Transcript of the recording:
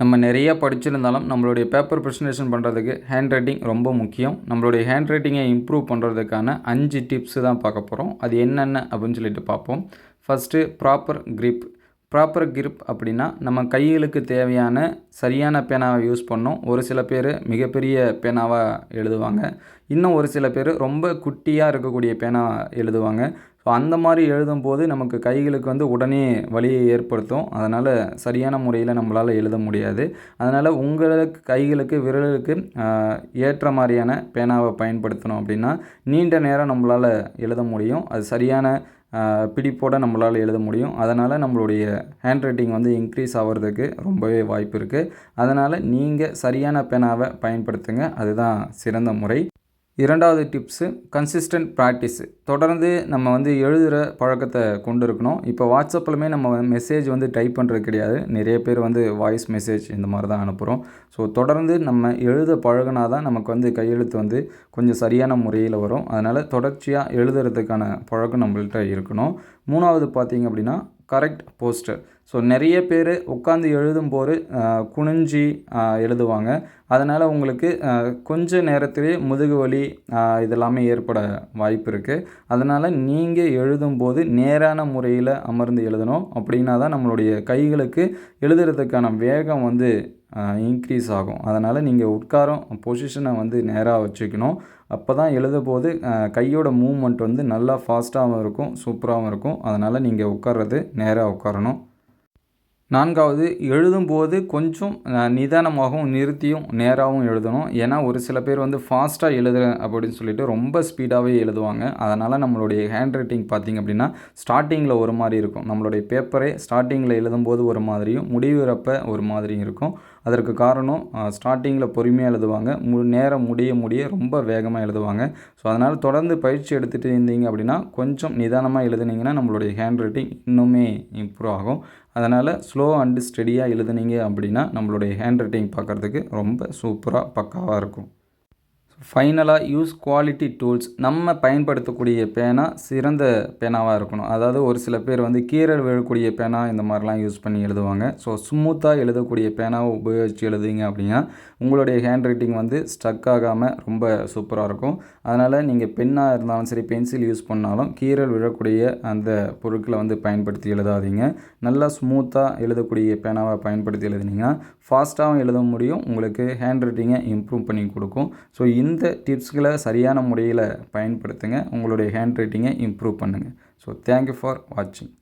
நம்ம நிறைய படிச்சிருந்தாலும் நம்மளுடைய பேப்பர் ப்ரெசன்டேஷன் பண்ணுறதுக்கு ஹேண்ட் ரைட்டிங் ரொம்ப முக்கியம். நம்மளுடைய ஹேண்ட் ரைட்டிங்கை இம்ப்ரூவ் பண்ணுறதுக்கான அஞ்சு டிப்ஸு தான் பார்க்க போகிறோம் அது என்னென்ன அப்படின்னு சொல்லிட்டு பார்ப்போம். First proper grip proper grip அப்படின்னா நம்ம கைகளுக்கு தேவையான சரியான பேனாவை யூஸ் பண்ணோம். ஒரு சில பேர் மிகப்பெரிய பேனாவாக எழுதுவாங்க. இன்னும் ஒரு சில பேர் ரொம்ப குட்டியாக இருக்கக்கூடிய பேனா எழுதுவாங்க. ஸோ அந்த மாதிரி எழுதும்போது நமக்கு கைகளுக்கு வந்து உடனே வலியை ஏற்படுத்தும். அதனால் சரியான முறையில் நம்மளால் எழுத முடியாது. அதனால் உங்களுக்கு கைகளுக்கு விரலுக்கு ஏற்ற மாதிரியான பேனாவை பயன்படுத்தணும் அப்படின்னா நீண்ட நேரம் நம்மளால் எழுத முடியும். அது சரியான பிடிப்போடு நம்மளால் எழுத முடியும். அதனால் நம்மளுடைய ஹேண்ட் ரைட்டிங் வந்து இன்க்ரீஸ் ஆகிறதுக்கு ரொம்பவே வாய்ப்பு இருக்குது அதனால் நீங்கள் சரியான பேனாவை பயன்படுத்துங்க. அதுதான் சிறந்த முறை. இரண்டாவது டிப்ஸு கன்சிஸ்டன்ட் ப்ராக்டிஸ் தொடர்ந்து நம்ம வந்து எழுதுகிற பழக்கத்தை கொண்டு இருக்கணும் இப்போ வாட்ஸ்அப்லையுமே நம்ம மெசேஜ் வந்து டைப் பண்ணுறது கிடையாது. நிறைய பேர் வந்து வாய்ஸ் மெசேஜ் இந்த மாதிரி தான் அனுப்புகிறோம் ஸோ தொடர்ந்து நம்ம எழுத பழகினா தான் நமக்கு வந்து கையெழுத்து வந்து கொஞ்சம் சரியான முறையில் வரும். அதனால் தொடர்ச்சியாக எழுதுறதுக்கான பழக்கம் நம்மள்கிட்ட இருக்கணும். மூணாவது பார்த்தீங்க அப்படின்னா கரெக்ட் போஸ்டர் ஸோ நிறைய பேர் உட்காந்து எழுதும்போது போது குனிஞ்சி எழுதுவாங்க. அதனால் உங்களுக்கு கொஞ்ச நேரத்திலே முதுகு வலி இதெல்லாமே ஏற்பட வாய்ப்பு இருக்குது அதனால் நீங்கள் எழுதும்போது நேரான முறையில் அமர்ந்து எழுதணும். அப்படின்னா தான் நம்மளுடைய கைகளுக்கு எழுதுறதுக்கான வேகம் வந்து இன்க்ரீஸ் ஆகும். அதனால் நீங்கள் உட்காரம் பொசிஷனை வந்து நேராக வச்சுக்கணும். அப்போ தான் எழுதும்போது கையோட மூவ்மெண்ட் வந்து நல்லா ஃபாஸ்ட்டாகவும் இருக்கும் சூப்பராகவும் இருக்கும். அதனால் நீங்கள் உட்கார்றது நேராக உட்காரணும். நான்காவது எழுதும்போது கொஞ்சம் நிதானமாகவும் நிறுத்தியும் நேராகவும் எழுதணும். ஏன்னா ஒரு சில பேர் வந்து ஃபாஸ்ட்டாக எழுதுகிறேன் அப்படின்னு சொல்லிட்டு ரொம்ப ஸ்பீடாகவே எழுதுவாங்க. அதனால் நம்மளுடைய ஹேண்ட் ரைட்டிங் பார்த்திங்க அப்படின்னா ஸ்டார்டிங்கில் ஒரு மாதிரி இருக்கும். நம்மளுடைய பேப்பரே ஸ்டார்டிங்கில் எழுதும்போது ஒரு மாதிரியும் முடிவுறப்ப ஒரு மாதிரியும் இருக்கும். அதற்கு காரணம் ஸ்டார்டிங்கில் பொறுமையாக எழுதுவாங்க. மு நேரம் முடிய முடிய ரொம்ப வேகமாக எழுதுவாங்க. ஸோ அதனால் தொடர்ந்து பயிற்சி எடுத்துகிட்டு இருந்தீங்க அப்படின்னா கொஞ்சம் நிதானமாக எழுதுனீங்கன்னா நம்மளுடைய ஹேண்ட் ரைட்டிங் இன்னுமே இம்ப்ரூவ் ஆகும். அதனால் ஸ்லோ அண்டு ஸ்டெடியாக எழுதுனீங்க அப்படின்னா நம்மளுடைய ஹேண்ட் ரைட்டிங் பார்க்குறதுக்கு ரொம்ப சூப்பராக பக்காவாக இருக்கும். ஃபைனலாக யூஸ் குவாலிட்டி டூல்ஸ் நம்ம பயன்படுத்தக்கூடிய பேனா சிறந்த பேனாவாக இருக்கணும். அதாவது ஒரு சில பேர் வந்து கீரல் விழக்கூடிய பேனா இந்த மாதிரிலாம் யூஸ் பண்ணி எழுதுவாங்க. ஸோ ஸ்மூத்தாக எழுதக்கூடிய பேனாவை உபயோகித்து எழுதுங்க அப்படின்னா உங்களுடைய ஹேண்ட் ரைட்டிங் வந்து ஸ்டக் ஆகாமல் ரொம்ப சூப்பராக இருக்கும். அதனால் நீங்கள் பென்னாக இருந்தாலும் சரி பென்சில் யூஸ் பண்ணாலும் கீரல் விழக்கூடிய அந்த பொருட்களை வந்து பயன்படுத்தி எழுதாதீங்க. நல்லா ஸ்மூத்தாக எழுதக்கூடிய பேனாவை பயன்படுத்தி எழுதுனீங்கன்னா ஃபாஸ்ட்டாகவும் எழுத முடியும். உங்களுக்கு ஹேண்ட் ரைட்டிங்கை இம்ப்ரூவ் பண்ணி கொடுக்கும். ஸோ இந்த டிப்ஸ்களை சரியான முறையில் பயன்படுத்துங்க. உங்களுடைய ஹேண்ட் ரைட்டிங்கை இம்ப்ரூவ் பண்ணுங்கள் ஸோ தேங்க்யூ ஃபார் வாட்சிங்